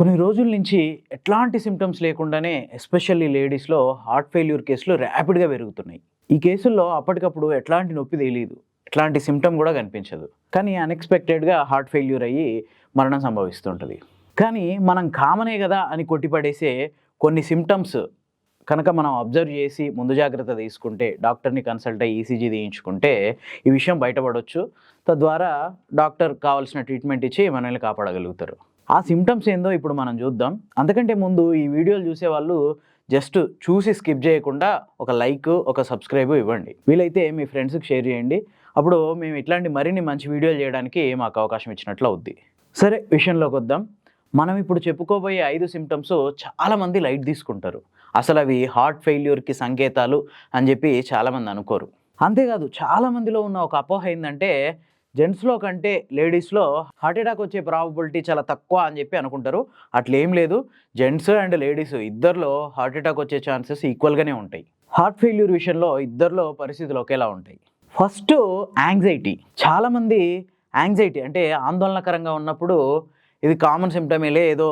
కొన్ని రోజుల నుంచి ఎట్లాంటి సిమ్టమ్స్ లేకుండానే ఎస్పెషల్లీ లేడీస్లో హార్ట్ ఫెయిల్యూర్ కేసులు ర్యాపిడ్గా పెరుగుతున్నాయి. ఈ కేసుల్లో అప్పటికప్పుడు ఎట్లాంటి నొప్పి తెలియదు ఎట్లాంటి సిమ్టమ్ కూడా కనిపించదు. కానీ అన్ఎక్స్పెక్టెడ్గా హార్ట్ ఫెయిల్యూర్ అయ్యి మరణం సంభవిస్తుంటుంది. కానీ మనం కామనే కదా అని కొట్టిపడేసే కొన్ని సిమ్టమ్స్ కనుక మనం అబ్జర్వ్ చేసి ముందు జాగ్రత్త తీసుకుంటే డాక్టర్ని కన్సల్ట్ అయ్యి ఈసీజీ తీయించుకుంటే ఈ విషయం బయటపడవచ్చు తద్వారా డాక్టర్ కావాల్సిన ట్రీట్మెంట్ ఇచ్చి మనల్ని కాపాడగలుగుతారు. ఆ సిమ్టమ్స్ ఏందో ఇప్పుడు మనం చూద్దాం. అంతకంటే ముందు ఈ వీడియోలు చూసే వాళ్ళు జస్ట్ చూసి స్కిప్ చేయకుండా ఒక లైక్ ఒక సబ్స్క్రైబ్ ఇవ్వండి. వీలైతే మీ ఫ్రెండ్స్కి షేర్ చేయండి. అప్పుడు మేము ఇట్లాంటి మరిన్ని మంచి వీడియోలు చేయడానికి మాకు అవకాశం ఇచ్చినట్లు అవుద్ది. సరే విషయంలోకి వద్దాం. మనం ఇప్పుడు చెప్పుకోబోయే ఐదు సిమ్టమ్స్ చాలామంది లైట్ తీసుకుంటారు. అసలు అవి హార్ట్ ఫెయిల్యూర్కి సంకేతాలు అని చెప్పి చాలామంది అనుకోరు. అంతేకాదు చాలామందిలో ఉన్న ఒక అపోహ ఏంటంటే జెంట్స్లో కంటే లేడీస్లో హార్ట్ అటాక్ వచ్చే ప్రాబబిలిటీ చాలా తక్కువ అని చెప్పి అనుకుంటారు. అట్లేం లేదు. జెంట్స్ అండ్ లేడీస్ ఇద్దరిలో హార్ట్ అటాక్ వచ్చే ఛాన్సెస్ ఈక్వల్గానే ఉంటాయి. హార్ట్ ఫెయిల్యూర్ విషయంలో ఇద్దరిలో పరిస్థితులు ఒకేలా ఉంటాయి. First anxiety. చాలామంది యాంగ్జైటీ అంటే ఆందోళనకరంగా ఉన్నప్పుడు ఇది కామన్ సిమ్టమేలే ఏదో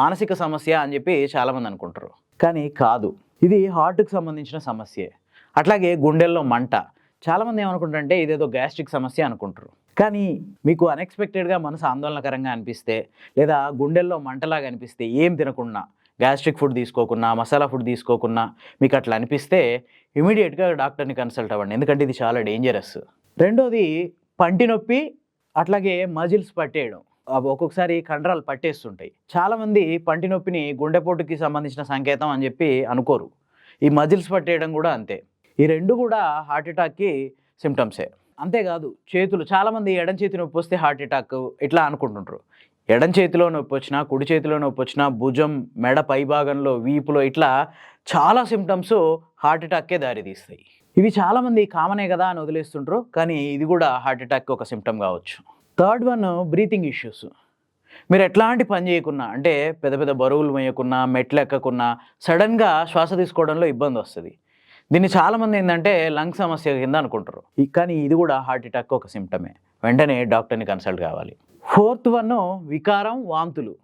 మానసిక సమస్య అని చెప్పి చాలామంది అనుకుంటారు. కానీ కాదు. ఇది హార్ట్కి సంబంధించిన సమస్యే. అట్లాగే గుండెల్లో మంట. చాలామంది ఏమనుకుంటారంటే ఇదేదో గ్యాస్ట్రిక్ సమస్య అనుకుంటారు. కానీ మీకు అన్ఎక్స్పెక్టెడ్గా మనసు ఆందోళనకరంగా అనిపిస్తే లేదా గుండెల్లో మంటలాగా అనిపిస్తే ఏం తినకుండా గ్యాస్ట్రిక్ ఫుడ్ తీసుకోకున్నా మసాలా ఫుడ్ తీసుకోకున్నా మీకు అట్లా అనిపిస్తే ఇమీడియట్గా డాక్టర్ని కన్సల్ట్ అవ్వండి. ఎందుకంటే ఇది చాలా డేంజరస్ రెండోది పంటి నొప్పి అట్లాగే మజిల్స్ పట్టేయడం. అవి ఒక్కొక్కసారి కండరాలు పట్టేస్తుంటాయి. చాలామంది పంటి నొప్పిని గుండెపోటుకి సంబంధించిన సంకేతం అని చెప్పి అనుకోరు. ఈ మజిల్స్ పట్టేయడం కూడా అంతే. ఈ రెండు కూడా హార్ట్ అటాక్కి సిమ్టమ్సే అంతేకాదు చేతులు చాలామంది ఎడం చేతి నొప్పి వస్తే హార్ట్ అటాక్ ఇట్లా అనుకుంటుంటారు ఎడం చేతిలో నొప్పి వచ్చినా కుడి చేతిలో నొప్పి వచ్చినా భుజం మెడ పై భాగంలో వీపులో ఇట్లా చాలా సిమ్టమ్స్ హార్ట్ అటాక్కే దారితీస్తాయి. ఇవి చాలామంది కామనే కదా అని వదిలేస్తుంటారు కానీ ఇది కూడా హార్ట్ అటాక్కి ఒక సిమ్టమ్ కావచ్చు. Third one breathing issues. మీరు ఎట్లాంటి పని చేయకున్నా అంటే పెద్ద పెద్ద బరువులు వేయకున్నా మెట్లు ఎక్కకున్నా సడన్గా శ్వాస తీసుకోవడంలో ఇబ్బంది వస్తుంది. దీన్ని చాలామంది ఏంటంటే లంగ్ సమస్య కింద అనుకుంటారు. కానీ ఇది కూడా హార్ట్ అటాక్ ఒక సిమ్టమే వెంటనే డాక్టర్ని కన్సల్ట్ కావాలి. ఫోర్త్ వన్ వికారం వాంతులు.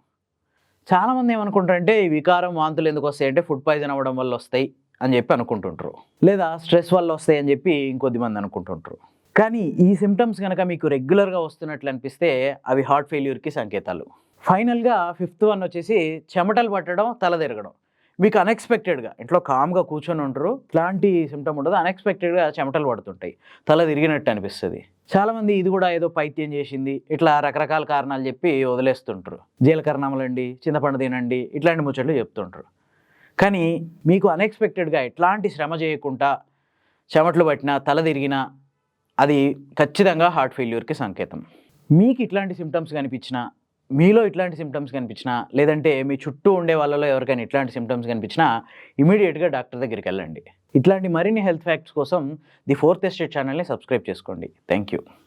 చాలామంది ఏమనుకుంటారంటే ఈ వికారం వాంతులు ఎందుకు వస్తాయి అంటే ఫుడ్ పాయిజన్ అవ్వడం వల్ల వస్తాయి అని చెప్పి అనుకుంటుంటారు. లేదా స్ట్రెస్ వల్ల వస్తాయి అని చెప్పి ఇంకొద్ది మంది అనుకుంటుంటారు. కానీ ఈ సిమ్టమ్స్ కనుక మీకు రెగ్యులర్గా వస్తున్నట్లు అనిపిస్తే అవి హార్ట్ ఫెయిల్యూర్కి సంకేతాలు. ఫైనల్గా ఫిఫ్త్ వన్ వచ్చేసి చెమటలు పట్టడం తల తిరగడం మీకు అన్ఎక్స్పెక్టెడ్గా ఇంట్లో కామ్గా కూర్చొని ఉంటారు ఇలాంటి సిమ్టమ్ ఉండదు అన్ఎక్స్పెక్టెడ్గా చెమటలు పడుతుంటాయి. తల తిరిగినట్టు అనిపిస్తుంది. చాలామంది ఇది కూడా ఏదో పైత్యం చేసింది ఇట్లా రకరకాల కారణాలు చెప్పి వదిలేస్తుంటారు. జీలకర్ర చింతపండు తినండి ఇట్లాంటి ముచ్చట్లు చెప్తుంటారు. కానీ మీకు అన్ఎక్స్పెక్టెడ్గా ఎట్లాంటి శ్రమ చేయకుండా చెమటలు పట్టినా తల తిరిగినా అది ఖచ్చితంగా హార్ట్ ఫెయిల్యూర్కి సంకేతం. మీకు ఇట్లాంటి సిమ్టమ్స్ కనిపించినా మీలో ఇట్లాంటి సిమ్టమ్స్ కనిపించినా లేదంటే మీ చుట్టూ ఉండే వాళ్ళలో ఎవరికైనా ఇట్లాంటి సిమ్టమ్స్ కనిపించినా ఇమీడియట్గా డాక్టర్ దగ్గరికి వెళ్ళండి. ఇట్లాంటి మరిన్ని హెల్త్ ఫ్యాక్ట్స్ కోసం ది ఫోర్త్ ఎస్టేట్ ఛానల్ని సబ్స్క్రైబ్ చేసుకోండి. Thank you